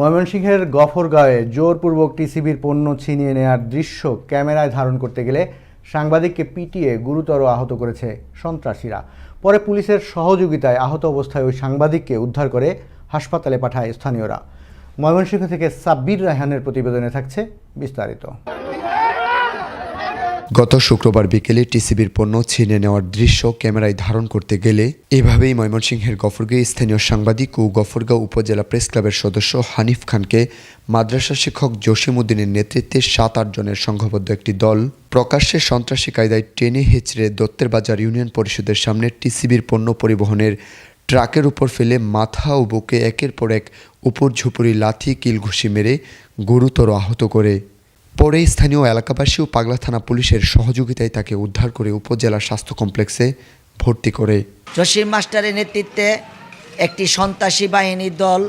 ময়মনসিংহের গফরগাঁওয়ে জোরপূর্বক টিসিবির পণ্য ছিনিয়ে নেয়ার দৃশ্য ক্যামেরায় ধারণ করতে গেলে সাংবাদিককে পিটিয়ে গুরুতর আহত করেছে সন্ত্রাসীরা। পরে পুলিশের সহযোগিতায় আহত অবস্থায় ওই সাংবাদিককে উদ্ধার করে হাসপাতালে পাঠায় স্থানীয়রা। ময়মনসিংহ থেকে সাব্বির রায়হানের প্রতিবেদনে থাকছে বিস্তারিত। গত শুক্রবার বিকেলে টিসিবির পণ্য ছিনে নেওয়ার দৃশ্য ক্যামেরায় ধারণ করতে গেলে এভাবেই ময়মনসিংহের গফরগাঁও স্থানীয় সাংবাদিক ও গফরগাঁও উপজেলা প্রেস ক্লাবের সদস্য হানিফ খানকে মাদ্রাসা শিক্ষক জসিম উদ্দিনের নেতৃত্বে সাত আট জনের সংঘবদ্ধ একটি দল প্রকাশ্যে সন্ত্রাসী কায়দায় টেনে হেঁচড়ে দত্তের বাজার ইউনিয়ন পরিষদের সামনে টিসিবির পণ্য পরিবহনের ট্রাকের উপর ফেলে মাথা ও বুকে একের পর এক উপর ঝুপুরি লাথি কিল ঘুষি মেরে গুরুতর আহত করে। পরে স্থানীয় এলাকাবাসী ও পাগলা থানা পুলিশের সহযোগিতায় তাকে উদ্ধার করে উপজেলা স্বাস্থ্য কমপ্লেক্সে ভর্তি করে। জসিম মাস্টারের নেতৃত্বে একটি সন্ত্রাসী বাহিনীর দল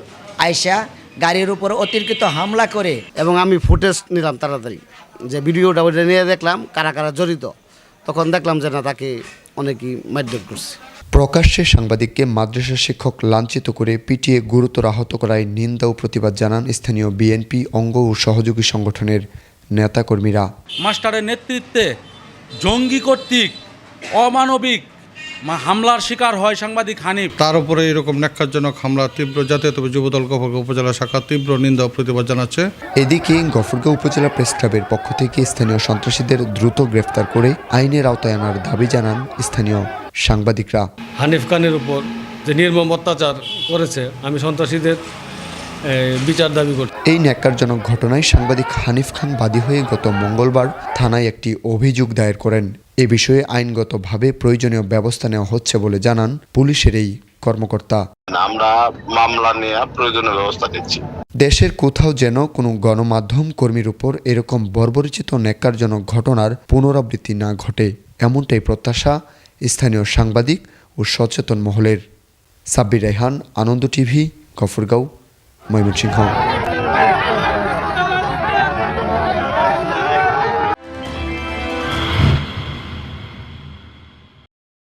আয়সা গাড়ির উপর অতিরিক্ত হামলা করে। এবং আমি ফুটেজ নিলাম তাড়াতাড়ি যে ভিডিওটা ওইটা নিয়ে দেখলাম কারা কারা জড়িত। তখন দেখলাম যে না তাকে অনেকেই মারধর করছে। প্রকাশ্যে সাংবাদিককে মাদ্রাসা শিক্ষক লাঞ্ছিত করে পিটিয়ে গুরুতর আহত করায় নিন্দা ও প্রতিবাদ জানান স্থানীয় বিএনপি অঙ্গ ও সহযোগী সংগঠনের নেতাকর্মীরা। মাস্টারের নেতৃত্বে জঙ্গি কর্তৃক অমানবিক হামলার শিকার হয় সাংবাদিক হানিফ। তার উপরে এরকম ন্যাক্কারজনক হামলা তীব্র জাতীয় তবে যুবদল গফরগাঁও উপজেলা শাখা তীব্র নিন্দা প্রতিবাদ জানাচ্ছে। এদিকে গফরগাঁও উপজেলা প্রেস ক্লাবের পক্ষ থেকে স্থানীয় সন্ত্রাসীদের দ্রুত গ্রেফতার করে আইনের আওতায় আনার দাবি জানান স্থানীয় সাংবাদিকরা। হানিফ খানের উপর যে নির্মম অত্যাচার করেছে আমি সন্ত্রাসীদের বিচার দাবি করছি। এই ন্যাক্কারজনক ঘটনায় সাংবাদিক হানিফ খান বাদী হয়ে গত মঙ্গলবার থানায় একটি অভিযোগ দায়ের করেন। এ বিষয়ে আইনগতভাবে প্রয়োজনীয় ব্যবস্থা নেওয়া হচ্ছে বলে জানান পুলিশের এই কর্মকর্তা। আমরা মামলা নিয়ে প্রয়োজনীয় ব্যবস্থা নিচ্ছি। দেশের কোথাও যেন কোনো গণমাধ্যম কর্মীর উপর এরকম বর্বরিচিত ন্যাক্কারজনক ঘটনার পুনরাবৃত্তি না ঘটে এমনটাই প্রত্যাশা স্থানীয় সাংবাদিক ও সচেতন মহলের। সাব্বির রেহান আনন্দ টিভি গফরগাঁও। ময়মনসিংহ